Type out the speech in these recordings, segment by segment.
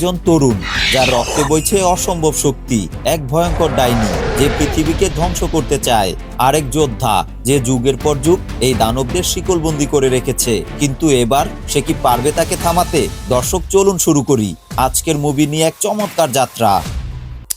একজন তরুণ, যার রক্তে বইছে অসম্ভব শক্তি, এক ভয়ঙ্কর ডাইনি যে পৃথিবীকে ধ্বংস করতে চায়। আরেক যোদ্ধা যে যুগের পর যুগ এই দানবদের শিকলবন্দি করে রেখেছে। কিন্তু এবার সে কি পারবে তাকে থামাতে? দর্শক, চলুন শুরু করি। আজকের মুভি নিয়ে এক চমৎকার যাত্রা।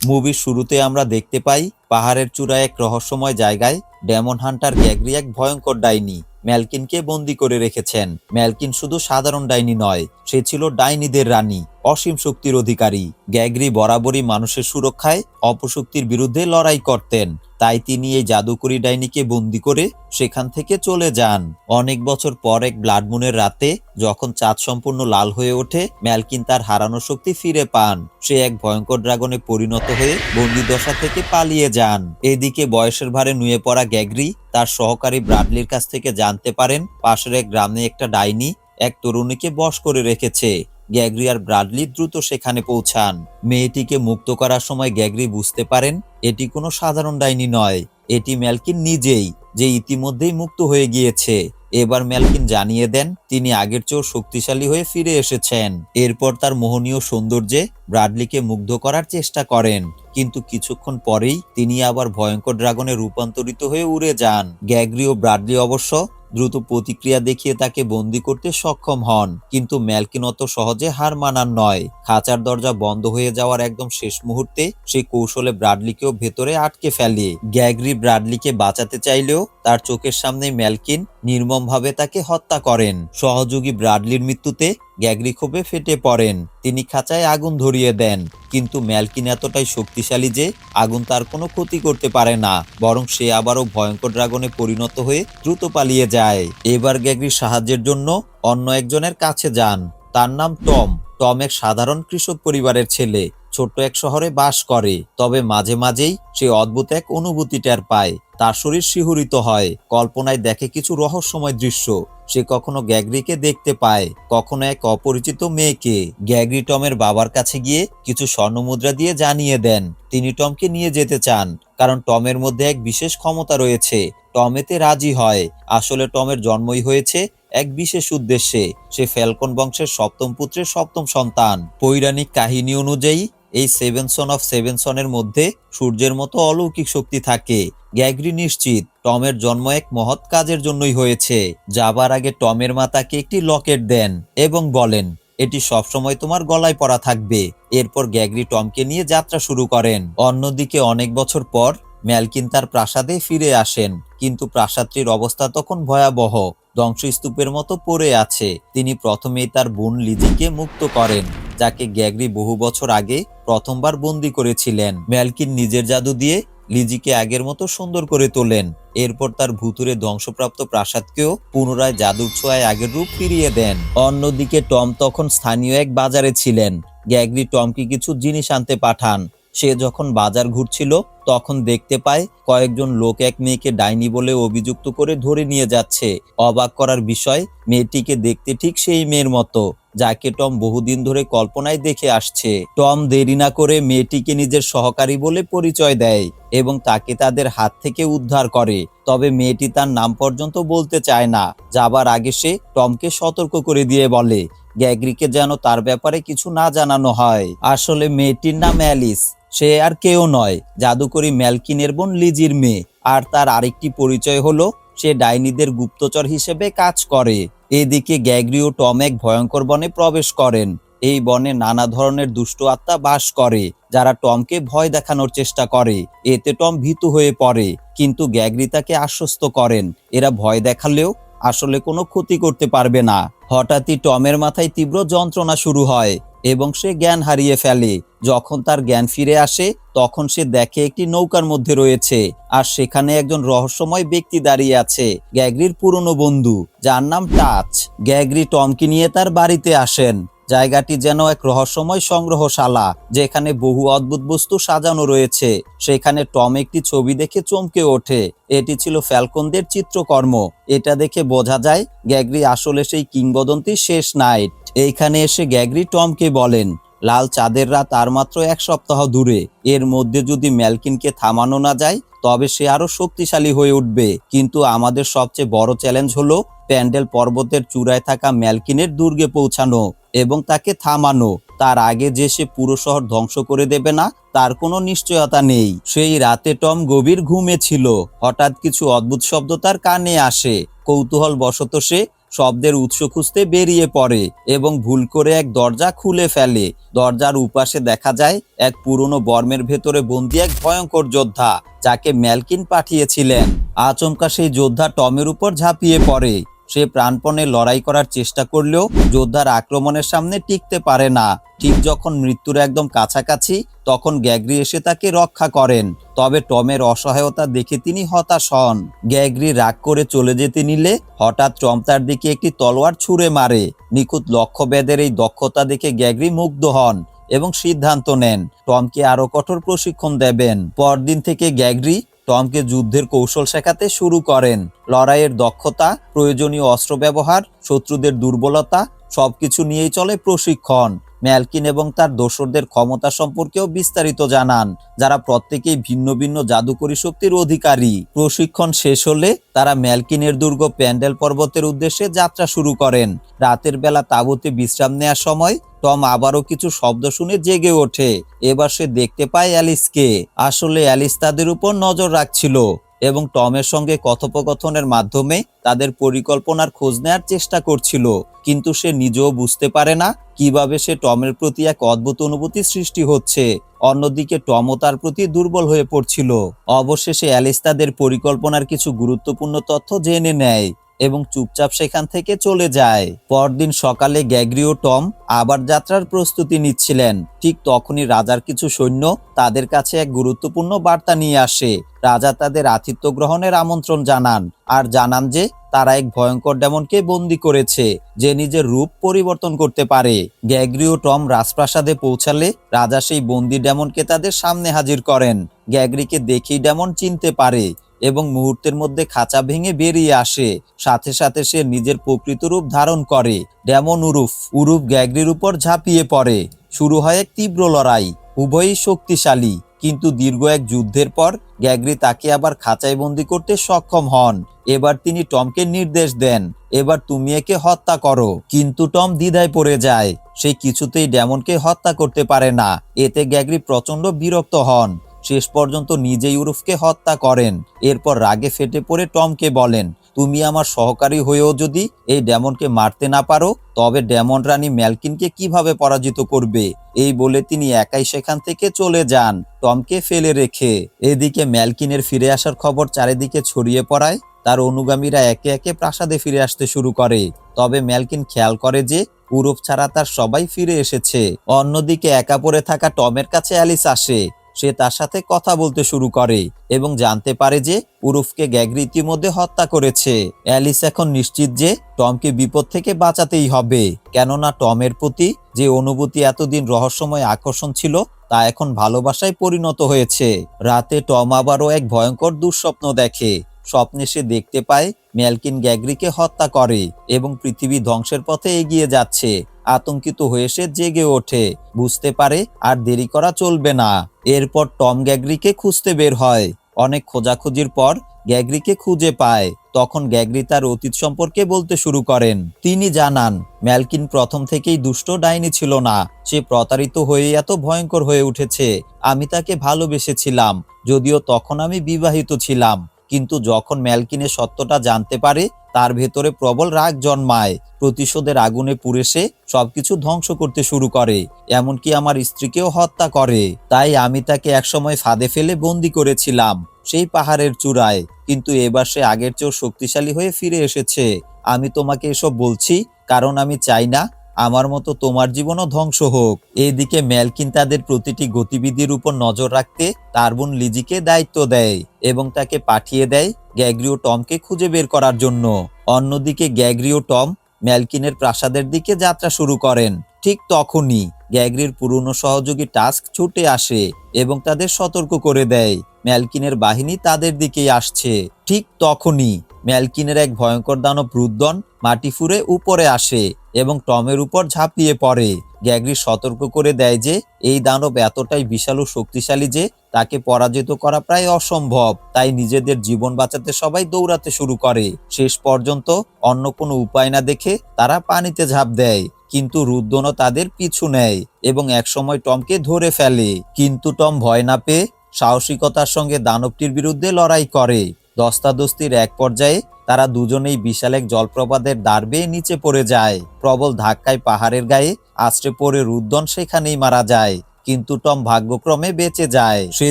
মুভির শুরুতে আমরা দেখতে পাই, পাহাড়ের চূড়ায় এক রহস্যময় জায়গায় ডেমন হান্টার গ্যাগরি এক ভয়ঙ্কর ডাইনি ম্যালকিনকে বন্দি করে রেখেছেন। ম্যালকিন শুধু সাধারণ ডাইনি নয়, সে ছিল ডাইনিদের রানী। অসীম শক্তির অধিকারী। গ্যাগরি বরাবরই মানুষের সুরক্ষায় অপশক্তির বিরুদ্ধে লড়াই করতেন। তাই তিনি এই জাদুকরি ডাইনিকে বন্দি করে সেখান থেকে চলে যান। অনেক বছর পর এক ব্লাড মুনের রাতে যখন চাঁদ সম্পূর্ণ লাল হয়ে ওঠে, ম্যালকিন তার হারানো শক্তি ফিরে পান। সে এক ভয়ঙ্কর ড্রাগনে পরিণত হয়ে বন্দি দশা থেকে পালিয়ে যান। এদিকে বয়সের ভারে নুয়ে পড়া গ্যাগরি তার সহকারী ব্রাডলির কাছ থেকে জানতে পারেন, পাশের এক গ্রামে একটা ডাইনি এক তরুণীকে বশ করে রেখেছে। গ্যাগরি আর ব্রাডলি দ্রুত সেখানে পৌঁছান। মেয়েটিকে মুক্ত করার সময় গ্যাগরি বুঝতে পারেন, এটি কোনো সাধারণ ডাইনি নয়, এটি ম্যালকিন নিজেই, যে ইতিমধ্যেই মুক্ত হয়ে গিয়েছে। এবার ম্যালকিন জানিয়ে দেন, তিনি আগের চেয়েও শক্তিশালী হয়ে ফিরে এসেছেন। এরপর তার মোহনীয় সৌন্দর্যে ব্রাডলিকে মুগ্ধ করার চেষ্টা করেন, কিন্তু কিছুক্ষণ পরেই তিনি আবার ভয়ঙ্কর ড্রাগনে রূপান্তরিত হয়ে উড়ে যান। গ্যাগরি ও ব্রাডলি অবশ্য দ্রুত প্রতিক্রিয়া দেখিয়ে তাকে বন্দি করতে সক্ষম হন, কিন্তু ম্যালকিন অত সহজে হার মানার নয়। খাঁচার দরজা বন্ধ হয়ে যাওয়ার একদম শেষ মুহূর্তে সে কৌশলে ব্রাডলিকেও ভেতরে আটকে ফেলে। গ্যাগরি ব্রাডলিকে বাঁচাতে চাইলেও তার চোখের সামনে ম্যালকিন নির্মমভাবে তাকে হত্যা করেন। সহযোগী ব্রাডলির মৃত্যুতে গ্যাগরি ক্ষোভে ফেটে পড়েন। তিনি খাঁচায় আগুন ধরিয়ে দেন, কিন্তু ম্যালকিন এতটাই শক্তিশালী যে আগুন তার কোনো ক্ষতি করতে পারে না, বরং সে আবারও ভয়ঙ্কর ড্রাগনে পরিণত হয়ে দ্রুত পালিয়ে যায়। এবার গ্যাগরির সাহায্যের জন্য অন্য একজনের কাছে যান। তার নাম টম। টম এক সাধারণ কৃষক পরিবারের ছেলে। ছোট্ট এক শহরে বাস করে। তবে মাঝে মাঝেই সে অদ্ভুত এক অনুভূতি টের পায়। তার শরীর শিহরিত হয়। কল্পনায় দেখে কিছু রহস্যময় দৃশ্য। সে কখনো গ্যাগরিকে দেখতে পায়। কখনো এক অপরিচিত মেয়েকে। গ্যাগরি টমের বাবার কাছে গিয়ে কিছু স্বর্ণমুদ্রা দিয়ে জানিয়ে দেন, তিনি টমকে নিয়ে যেতে চান, কারণ টমের মধ্যে এক বিশেষ ক্ষমতা রয়েছে। টম এতে রাজি হয়। আসলে টমের জন্মই হয়েছে এক বিশেষ উদ্দেশ্যে। সে ফ্যালকন বংশের সপ্তম পুত্রের সপ্তম সন্তান। পৌরাণিক কাহিনী অনুযায়ী এই সেভেন সন অফ সেভেন সনের মধ্যে সূর্যের মতো অলৌকিক শক্তি থাকে। গ্যাগরি নিশ্চিত, টমের জন্ম এক মহৎ কাজের জন্যই হয়েছে। যাবার আগে টমের মাতাকে একটি লকেট দেন এবং বলেন, এটি সবসময় তোমার গলায় পরা থাকবে। এরপর গ্যাগরি টমকে নিয়ে যাত্রা শুরু করেন। অন্যদিকে অনেক বছর পর ম্যালকিন তার প্রাসাদে ফিরে আসেন। কিন্তু প্রাসাদটির অবস্থা তখন ভয়াবহ। ধ্বংসস্তূপের মতো পড়ে আছে। তিনি প্রথমেই তার বোন লিজিকে মুক্ত করেন, যাকে গ্যাগরি বহু বছর আগে প্রথমবার বন্দি করেছিলেন। ম্যালকিন নিজের জাদু দিয়ে লিজিকে আগের মতো সুন্দর করে তোলেন। এরপর তার ভুতুরে ধ্বংসপ্রাপ্ত প্রাসাদকেও পুনরায় জাদুর ছোঁয়ায় আগের রূপ ফিরিয়ে দেন। অন্যদিকে টম তখন স্থানীয় এক বাজারে ছিলেন। গ্যাগরি টমকে কিছু জিনিস আনতে পাঠান। সে যখন বাজার ঘুরছিল, তখন দেখতে পায় কয়েকজন লোক এক মেয়েকে ডাইনি বলে অভিযুক্ত করে ধরে নিয়ে যাচ্ছে। অবাক করার বিষয়, মেয়েটিকে দেখতে ঠিক সেই মেয়ের মতো। যাকে টম বহুদিন ধরে কল্পনায় দেখে আসছে। টম দেরি না করে মেয়েটিকে নিজের সহকারী বলে পরিচয় দেয় এবং তাকে তাদের হাত থেকে উদ্ধার করে। তবে মেয়েটি তার নাম পর্যন্ত বলতে চায় না। যাবার আগে সে টমকে সতর্ক করে দিয়ে বলে, গ্যাগরিকে যেন তার ব্যাপারে কিছু না জানানো হয়। আসলে মেয়েটির নাম অ্যালিস। সে আর কেউ নয়। জাদুকরি ম্যালকিনের বোন লিজির মেয়ে। আর তার আরেকটি পরিচয় হলো সে ডাইনিদের গুপ্তচর হিসেবে কাজ করে। এদিকে গ্যাগরি ও টম এক ভয়ঙ্কর বনে প্রবেশ করেন। এই বনে নানা ধরনের দুষ্ট আত্মা বাস করে, যারা টমকে ভয় দেখানোর চেষ্টা করে। এতে টম ভীতু হয়ে পড়ে, কিন্তু গ্যাগরি তাকে আশ্বস্ত করেন। এরা ভয় দেখালেও আসলে কোনো ক্ষতি করতে পারবে না। হঠাৎই টমের মাথায় তীব্র যন্ত্রণা শুরু হয়। এবং সে জ্ঞান হারিয়ে ফেলে। যখন তার জ্ঞান ফিরে আসে, তখন সে দেখে একটি নৌকার মধ্যে রয়েছে আর সেখানে একজন রহস্যময় ব্যক্তি দাঁড়িয়ে আছে, গ্যাগরির পুরনো বন্ধু, যার নাম টাচ। গ্যাগরি টমকে নিয়ে তার বাড়িতে আসেন। জায়গাটি যেন এক রহস্যময় সংগ্রহশালা, যেখানে বহু অদ্ভুত বস্তু সাজানো রয়েছে। সেখানে টম একটি ছবি দেখে চমকে ওঠে। এটি ছিল ফ্যালকনদের চিত্রকর্ম। এটা দেখে বোঝা যায়, গ্যাগরি আসলে সেই কিংবদন্তি শেষ নাইট। এইখানে এসে গ্যাগরি টমকে বলেন লাল চাঁদের রাত আর মাত্র এক সপ্তাহ দূরে। এর মধ্যে যদি ম্যালকিনকে থামানো না যায়, তবে সে আরও শক্তিশালী হয়ে উঠবে। কিন্তু আমাদের সবচেয়ে বড় চ্যালেঞ্জ হলো প্যান্ডেল পর্বতের চূড়ায় থাকা ম্যালকিনের দুর্গে পৌঁছানো এবং তাকে থামানো। তার আগে যে সে পুরো শহর ধ্বংস করে দেবে না, তার কোনো নিশ্চয়তা নেই। সেই রাতে টম গভীর ঘুমে ছিল। হঠাৎ কিছু অদ্ভুত শব্দ তার কানে আসে। কৌতূহল বশত সে শব্দের উৎস খুঁজতে বেরিয়ে পড়ে এবং ভুল করে এক দরজা খুলে ফেলে। দরজার উপাশে দেখা যায় এক পুরনো বর্মের ভেতরে বন্দী এক ভয়ঙ্কর যোদ্ধা, যাকে ম্যালকিন পাঠিয়েছিলেন। আচমকা সেই যোদ্ধা টমের উপর ঝাঁপিয়ে পড়ে। সে প্রাণপণে লড়াই করার চেষ্টা করলেও যোদ্ধার আক্রমণের সামনে টিকতে পারে না। ঠিক যখন মৃত্যুর একদম কাছাকাছি, তখন গ্যাগরি এসে তাকে রক্ষা করেন। তবে টমের অসহায়তা দেখে তিনি হতাশ হন। গ্যাগরি রাগ করে চলে যেতে নিলে হঠাৎ টম তার দিকে একটি তলোয়ার ছুঁড়ে মারে। নিখুঁত লক্ষ্যভেদের এই দক্ষতা দেখে গ্যাগরি মুগ্ধ হন এবং সিদ্ধান্ত নেন, টমকে আরও কঠোর প্রশিক্ষণ দেবেন। পরদিন থেকে গ্যাগরি টমকে যুদ্ধের কৌশল শেখাতে শুরু করেন। লড়াইয়ের দক্ষতা, প্রয়োজনীয় অস্ত্র ব্যবহার, শত্রুদের দুর্বলতা, সবকিছু নিয়েই চলে প্রশিক্ষণ। ম্যালকিন এবং তার দোসরদের ক্ষমতা সম্পর্কেও বিস্তারিত জানান, যারা প্রত্যেকেই ভিন্ন ভিন্ন জাদুকরী শক্তির অধিকারী। প্রশিক্ষণ শেষ হলে তারা ম্যালকিনের দুর্গ প্যান্ডেল পর্বতের উদ্দেশ্যে যাত্রা শুরু করেন। রাতের বেলা তাঁবুতে বিশ্রাম নেওয়ার সময় টম আবারও কিছু শব্দ শুনে জেগে ওঠে। এবার সে দেখতে পায় অ্যালিসকে। আসলে অ্যালিস তাদের উপর নজর রাখছিল। এবং টমের সঙ্গে কথোপকথনের মাধ্যমে তাদের পরিকল্পনার খোঁজ নেয়ার চেষ্টা করছিল। কিন্তু সে নিজেও বুঝতে পারে না কীভাবে সে টমের প্রতি এক অদ্ভুত অনুভূতি সৃষ্টি হচ্ছে। অন্যদিকে টমও তার প্রতি দুর্বল হয়ে পড়ছিল। অবশেষে অ্যালিস তাদের পরিকল্পনার কিছু গুরুত্বপূর্ণ তথ্য জেনে নেয়। এবং চুপচাপ সেখান থেকে চলে যায়। পরদিন সকালে গ্যাগরি ও টম আবার যাত্রার প্রস্তুতি নিচ্ছিলেন। ঠিক তখনই রাজার কিছু সৈন্য তাদের কাছে এক গুরুত্বপূর্ণ বার্তা নিয়ে আসে। রাজা তাদের আতিথ্য গ্রহণের আমন্ত্রণ জানান আর জানান যে তারা এক ভয়ঙ্কর ডেমনকে বন্দি করেছে, যে নিজের রূপ পরিবর্তন করতে পারে। গ্যাগরি ও টম রাজপ্রাসাদে পৌঁছালে রাজা সেই বন্দি ডেমনকে তাদের সামনে হাজির করেন। গ্যাগরিকে দেখেই ডেমন চিনতে পারে এবং মুহূর্তের মধ্যে খাঁচা ভেঙে বেরিয়ে আসে। সাথে সাথে সে নিজের প্রকৃত রূপ ধারণ করে। ডেমন উরুফ উরুফ গ্যাগরির উপর ঝাঁপিয়ে পড়ে। শুরু হয় এক তীব্র লড়াই, উভয়ই শক্তিশালী। কিন্তু দীর্ঘ এক যুদ্ধের পর গ্যাগরি তাকে আবার খাঁচায় বন্দি করতে সক্ষম হন। এবার তিনি টমকে নির্দেশ দেন, এবার তুমি একে হত্যা করো। কিন্তু টম দ্বিধায় পড়ে যায়। সে কিছুতেই ডেমনকে হত্যা করতে পারে না। এতে গ্যাগরি প্রচণ্ড বিরক্ত হন। শেষ পর্যন্ত নিজেই ইউরুফকে হত্যা করেন। এরপর রাগে ফেটে পড়ে টমকে বলেন, তুমি আমার সহকারী হয়েও যদি এই ডেমনকে মারতে না পারো, তবে ডেমন রানী ম্যালকিনকে কীভাবে পরাজিত করবে? এই বলে তিনি একাই সেখান থেকে চলে যান, টমকে ফেলে রেখে। এদিকে ম্যালকিনের ফিরে আসার খবর চারিদিকে ছড়িয়ে পড়ায়, তার অনুগামীরা একে একে প্রাসাদে ফিরে আসতে শুরু করে। তবে ম্যালকিন খেয়াল করে যে উরুফ ছাড়া তার সবাই ফিরে এসেছে। অন্যদিকে একা পড়ে থাকা টমের কাছে অ্যালিস আসে। সে তার সাথে কথা বলতে শুরু করে এবং জানতে পারে যে উরুফকে গ্যাগরি ইতিমধ্যে হত্যা করেছে। অ্যালিস এখন নিশ্চিত যে টমকে বিপদ থেকে বাঁচাতেই হবে। কেননা টমের প্রতি যে অনুভূতি এতদিন রহস্যময় আকর্ষণ ছিল, তা এখন ভালোবাসায় পরিণত হয়েছে। রাতে টম আবারও এক ভয়ঙ্কর দুঃস্বপ্ন দেখে। স্বপ্নে সে দেখতে পায় ম্যালকিন গ্যাগরিকে হত্যা করে এবং পৃথিবী ধ্বংসের পথে এগিয়ে যাচ্ছে। আতঙ্কিত হয়ে সে জেগে ওঠে। বুঝতে পারে আর দেরি করা চলবে না। এরপর টম গ্যাগরিকে খুঁজতে বের হয়। অনেক খোঁজাখুঁজির পর গ্যাগরিকে খুঁজে পায়। তখন গ্যাগরি তার অতীত সম্পর্কে বলতে শুরু করেন। তিনি জানান, ম্যালকিন প্রথম থেকেই দুষ্ট ডাইনি ছিল না। সে প্রতারিত হয়ে এত ভয়ঙ্কর হয়ে উঠেছে। আমি তাকে ভালোবেসেছিলাম। যদিও তখন আমি বিবাহিত ছিলাম। কিন্তু যখন ম্যালকিনের সত্যটা জানতে পারে, তার ভেতরে প্রবল রাগ জন্মায়। প্রতিশোধের আগুনে পুড়ে সে সবকিছু ধ্বংস করতে শুরু করে, এমনকি আমার স্ত্রীকেও হত্যা করে। তাই আমি তাকে একসময় ফাঁদে ফেলে বন্দি করেছিলাম, সেই পাহাড়ের চূড়ায়। কিন্তু এবার সে আগের চেয়েও শক্তিশালী হয়ে ফিরে এসেছে। আমি তোমাকে এসব বলছি কারণ আমি চাই না আমার মতো তোমার জীবনও ধ্বংস হোক। এদিকে ম্যালকিন তাদের প্রতিটি গতিবিধির উপর নজর রাখতে তার বোন লিজিকে দায়িত্ব দেয় এবং তাকে পাঠিয়ে দেয় গ্যাগরি ও টমকে খুঁজে বের করার জন্য। অন্যদিকে গ্যাগরি ও টম ম্যালকিনের প্রাসাদের দিকে যাত্রা শুরু করেন। ঠিক তখনই গ্যাগরির পুরনো সহযোগী টাস্ক ছুটে আসে এবং তাদের সতর্ক করে দেয়। ম্যালকিনের বাহিনী তাদের দিকেই আসছে। ঠিক তখনই ম্যালকিনের এক ভয়ঙ্কর দানব রুদ্দন মাটি ফুঁড়ে উপরে আসে। এবং টমের উপর ঝাঁপিয়ে পড়ে। গ্যাগরি সতর্ক করে দেয় যে, এই দানব এতটাই বিশাল ও শক্তিশালী যে, তাকে পরাজিত করা প্রায় অসম্ভব। তাই নিজেদের জীবন বাঁচাতে সবাই দৌড়াতে শুরু করে। শেষ পর্যন্ত অন্য কোনো উপায় না দেখে তারা পানিতে ঝাঁপ দেয়। কিন্তু রুদ্রনও তাদের পিছু নেয় এবং একসময় টমকে ধরে ফেলে। কিন্তু টম ভয় না পেয়ে সাহসিকতার সঙ্গে দানবটির বিরুদ্ধে লড়াই করে। দস্তাদস্তির এক পর্যায়ে তারা দুজনেই বিশাল এক জলপ্রপাতের দ্বার বেয়ে নিচে পড়ে যায়। প্রবল ধাক্কায় পাহাড়ের গায়ে আশ্রে পড়ে রুদ্দন সেখানেই মারা যায়। কিন্তু টম ভাগ্যক্রমে বেঁচে যায়। সে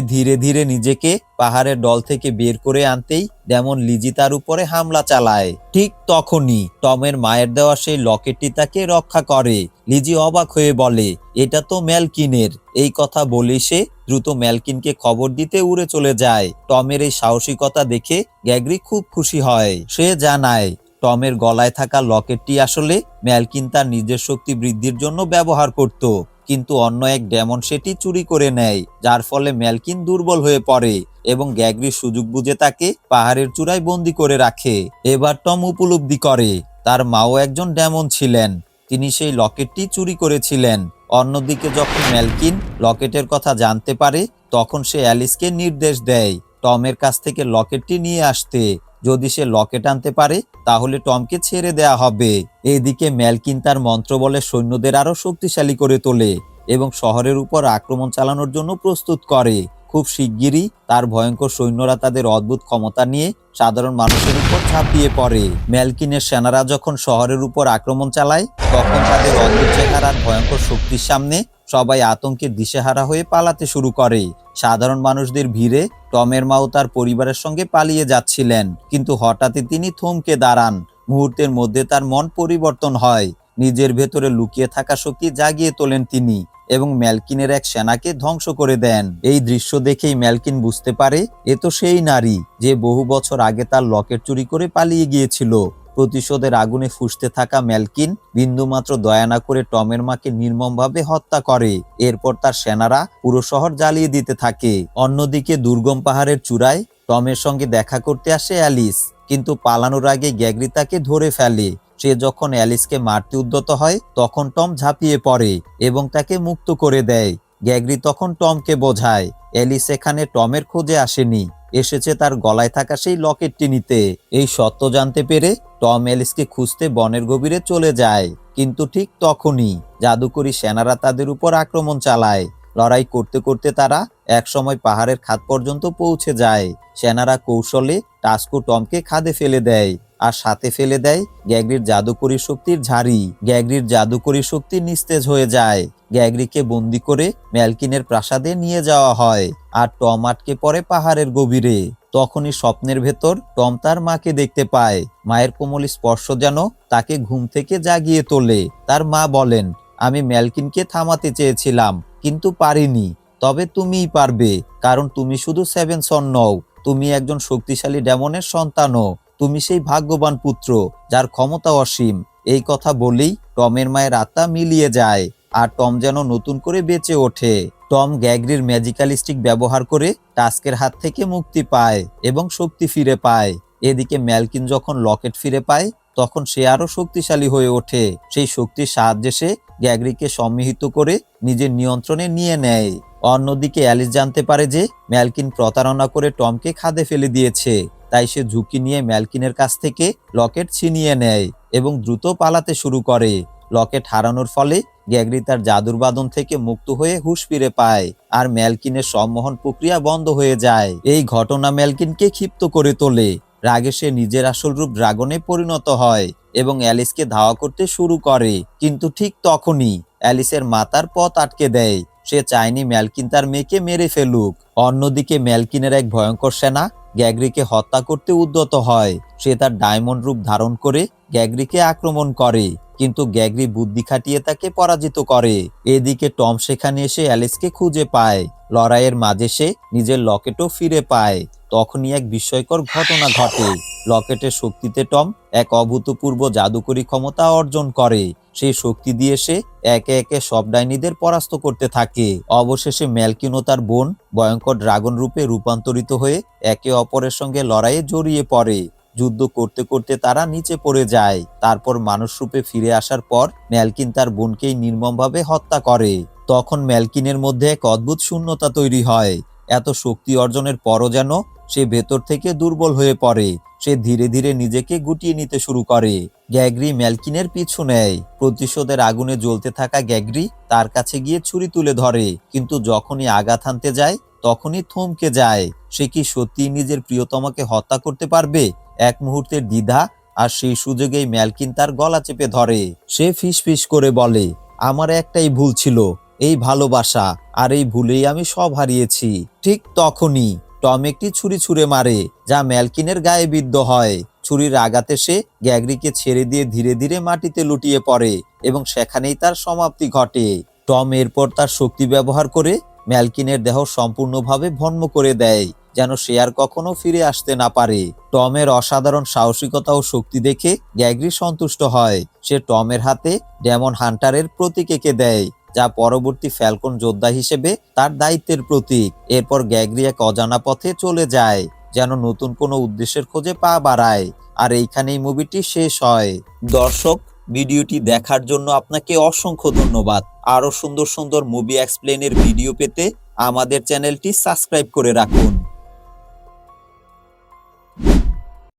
ধীরে ধীরে নিজেকে পাহাড়ের ডল থেকে বের করে আনতেই ডেমন লিজি তার উপরে হামলা চালায়। ঠিক তখনই টমের মায়ের দেওয়া সেই লকেটটি তাকে রক্ষা করে। লিজি অবাক হয়ে বলে, এটা তো ম্যালকিনের। এই কথা বলে সে দ্রুত ম্যালকিনকে খবর দিতে উড়ে চলে যায়। টমের এই সাহসিকতা দেখে গ্যাগরি খুব খুশি হয়। সে জানায়, টমের গলায় থাকা লকেটটি আসলে ম্যালকিন তার নিজের শক্তি বৃদ্ধির জন্য ব্যবহার করত। কিন্তু অন্য এক ডেমন সেটি চুরি করে নেয়, যার ফলে ম্যালকিন দুর্বল হয়ে পড়ে এবং গ্যাগরি সুযোগ বুঝে তাকে পাহাড়ের চূড়ায় বন্দি করে রাখে। এবার টম উপলব্ধি করে, তার মাও একজন ডেমন ছিলেন, তিনি সেই লকেটটি চুরি করেছিলেন। অন্যদিকে যখন ম্যালকিন লকেটের কথা জানতে পারে, তখন সে অ্যালিসকে নির্দেশ দেয়, টমের কাছ থেকে লকেটটি নিয়ে আসতে। যদি সে লকেট আনতে পারে, তাহলে টমকে ছেড়ে দেয়া হবে। এদিকে ম্যালকিন তার মন্ত্র বলে সৈন্যদের আরও শক্তিশালী করে তোলে এবং শহরের উপর আক্রমণ চালানোর জন্য প্রস্তুত করে। খুব শিগগিরই তার ভয়ঙ্কর সৈন্যরা তাদের অদ্ভুত ক্ষমতা নিয়ে সাধারণ মানুষের উপর ঝাঁপিয়ে পড়ে। ম্যালকিনের সেনারা যখন শহরের উপর আক্রমণ চালায়, তখন তাদের অদ্ভুত চেহারার ভয়ঙ্কর শক্তির সামনে সবাই আতঙ্কে দিশেহারা হয়ে পালাতে শুরু করে। সাধারণ মানুষদের ভিড়ে টমের মাও তার পরিবারের সঙ্গে পালিয়ে যাচ্ছিলেন, কিন্তু হঠাৎই তিনি থমকে দাঁড়ান। মুহূর্তের মধ্যে তার মন পরিবর্তন হয়। নিজের ভেতরে লুকিয়ে থাকা শক্তি জাগিয়ে তোলেন তিনি এবং ম্যালকিনের এক সেনাকে ধ্বংস করে দেন। এই দৃশ্য দেখেই ম্যালকিন বুঝতে পারে, এ তো সেই নারী যে বহু বছর আগে তার লকেট চুরি করে পালিয়ে গিয়েছিল। প্রতিশোধের আগুনে ফুসতে থাকা ম্যালকিন বিন্দুমাত্র দয়া না করে টমের মাকে নির্মমভাবে হত্যা করে। এরপর তার সেনারা পুরো শহর জ্বালিয়ে দিতে থাকে। অন্যদিকে দুর্গম পাহাড়ের চূড়ায় টমের সঙ্গে দেখা করতে আসে অ্যালিস, কিন্তু পালানোর আগে গ্যাগরি তাকে ধরে ফেলে। সে যখন অ্যালিসকে মারতে উদ্যত হয়, তখন টম ঝাঁপিয়ে পড়ে এবং তাকে মুক্ত করে দেয়। গ্যাগরি তখন টমকে বোঝায়, অ্যালিস এখানে টমের খোঁজে আসেনি। এসেছে তার গলায় থাকা সেই লকেটটি নিতে। এই সত্য জানতে পেরে টম অ্যালিসকে খুঁজতে বনের গভীরে চলে যায়, কিন্তু ঠিক তখনই জাদুকরী সেনারা তাদের উপর আক্রমণ চালায়। লড়াই করতে করতে তারা একসময় পাহাড়ের খাদ পর্যন্ত পৌঁছে যায়। সেনারা কৌশলে টাস্কো টমকে খাদে ফেলে দেয়। আর সাথে ফেলে দেয় গ্যাগরির জাদুকরী শক্তির ঝাড়ি। গ্যাগরির জাদুকরী শক্তি নিস্তেজ হয়ে যায়। গ্যাগরিকে বন্দি করে ম্যালকিনের প্রাসাদে নিয়ে যাওয়া হয় আর টম আটকে পড়ে পাহাড়ের গভীরে। তখনই স্বপ্নের ভেতর টম তার মাকে দেখতে পায়। মায়ের কোমল স্পর্শ যেন তাকে ঘুম থেকে জাগিয়ে তোলে। তার মা বলেন, আমি ম্যালকিনকে থামাতে চেয়েছিলাম, কিন্তু পারিনি। তবে তুমিই পারবে, কারণ তুমি শুধু সেভেন সন নও। তুমি একজন শক্তিশালী ডেমনের সন্তানও। তুমি সেই ভাগ্যবান পুত্র যার ক্ষমতা অসীম। এই কথা বলেই টমের মায়ের আত্মা মিলিয়ে যায় আর টম যেন নতুন করে বেঁচে ওঠে। টম গ্যাগরির ম্যাজিক্যাল স্টিক ব্যবহার করে টাস্কের হাত থেকে মুক্তি পায় এবং শক্তি ফিরে পায়। এদিকে ম্যালকিন যখন লকেট ফিরে পায়, তখন সে আরও শক্তিশালী হয়ে ওঠে। সেই শক্তির সাহায্যে সে গ্যাগরিকে সম্মিহিত করে নিজের নিয়ন্ত্রণে নিয়ে নেয়। অন্যদিকে অ্যালিস জানতে পারে যে ম্যালকিন প্রতারণা করে টমকে খাদে ফেলে দিয়েছে। তাই সে ঝুঁকি নিয়ে ম্যালকিনের কাছ থেকে লকেট ছিনিয়ে নেয় এবং দ্রুত পালাতে শুরু করে। লকেট হারানোর ফলে গ্যাগরি তার জাদুর বাদন থেকে মুক্ত হয়ে হুশ ফিরে পায় আর ম্যালকিনের সম্মোহন প্রক্রিয়া বন্ধ হয়ে যায়। এই ঘটনা ম্যালকিনকে ক্ষিপ্ত করে তোলে। রাগে সে নিজের আসল রূপ ড্রাগনে পরিণত হয় এবং অ্যালিসকে ধাওয়া করতে শুরু করে। কিন্তু ঠিক তখনই অ্যালিসের মাতার পথ আটকে দেয়। সে চায়নি ম্যালকিন তার মেয়েকে মেরে ফেলুক। অন্যদিকে ম্যালকিনের এক ভয়ঙ্কর সেনা গ্যাগরিকে হত্যা করতে উদ্যত হয়। সে তার ডায়মন্ড রূপ ধারণ করে গ্যাগরিকে আক্রমণ করে, কিন্তু গ্যাগরি বুদ্ধি খাটিয়ে তাকে পরাজিত করে। এদিকে টম সেখানে এসে অ্যালিসকে খুঁজে পায়। লড়াইয়ের মাঝে সে নিজের লকেটও ফিরে পায়। তখনই এক বিস্ময়কর ঘটনা ঘটে। লকেটের শক্তিতে টম এক অভূতপূর্ব জাদুকরী ক্ষমতা অর্জন করে। সেই শক্তি দিয়ে সে একে একে সব ডাইনিদের পরাস্ত করতে থাকে। অবশেষে ম্যালকিন তার বোন, ভয়ঙ্কর ড্রাগন রূপে রূপান্তরিত হয়ে একে অপরের সঙ্গে লড়াইয়ে জড়িয়ে পড়ে। যুদ্ধ করতে করতে তারা নিচে পড়ে যায়। তারপর মানুষ রূপে ফিরে আসার পর ম্যালকিন তার বোনকেই নির্মমভাবে হত্যা করে। তখন ম্যালকিনের মধ্যে এক অদ্ভুত শূন্যতা তৈরি হয়। এত শক্তি অর্জনের পরও যেন সে ভেতর থেকে দুর্বল হয়ে পড়ে। সে ধীরে ধীরে নিজেকে গুটিয়ে নিতে শুরু করে। গ্যাগরি ম্যালকিনের পিছু নেয়। প্রতিশোধের আগুনে জ্বলতে থাকা গ্যাগরি তার কাছে গিয়ে ছুরি তুলে ধরে। কিন্তু যখনই আঘাত হানতে যায়, তখনই থমকে যায়। সে কি সত্যিই নিজের প্রিয়তমাকে হত্যা করতে পারবে? এক মুহূর্তের দ্বিধা আর সেই সুযোগেই ম্যালকিন তার গলা চেপে ধরে। সে ফিসফিস করে বলে, আমার একটাই ভুল ছিল, এই ভালোবাসা। আর এই ভুলেই আমি সব হারিয়েছি। ঠিক তখনই টম একটি ছুরি ছুঁড়ে মারে, যা ম্যালকিনের গায়ে বিদ্ধ হয়। ছুরির আঘাতে সে গ্যাগরিকে ছেড়ে দিয়ে ধীরে ধীরে মাটিতে লুটিয়ে পড়ে এবং সেখানেই তার সমাপ্তি ঘটে। টম এরপর তার শক্তি ব্যবহার করে ম্যালকিনের দেহ সম্পূর্ণভাবে ভন্ম করে দেয়, যেন সে আর কখনো ফিরে আসতে না পারে। টমের অসাধারণ সাহসিকতা ও শক্তি দেখে গ্যাগরি সন্তুষ্ট হয়। সে টমের হাতে ডেমন হান্টারের প্রতীক এঁকে দেয়। যা পরবর্তী ফ্যালকন যোদ্ধা হিসেবে তার দায়িত্বের প্রতীক। এরপর গ্যাগরি এক অজানা পথে চলে যায়, যেন নতুন কোনো উদ্দেশ্যের খোঁজে পা বাড়ায়। আর এইখানেই মুভিটি শেষ হয়। দর্শক, ভিডিওটি দেখার জন্য আপনাকে অসংখ্য ধন্যবাদ। আরও সুন্দর সুন্দর মুভি এক্সপ্লেনের ভিডিও পেতে আমাদের চ্যানেলটি সাবস্ক্রাইব করে রাখুন।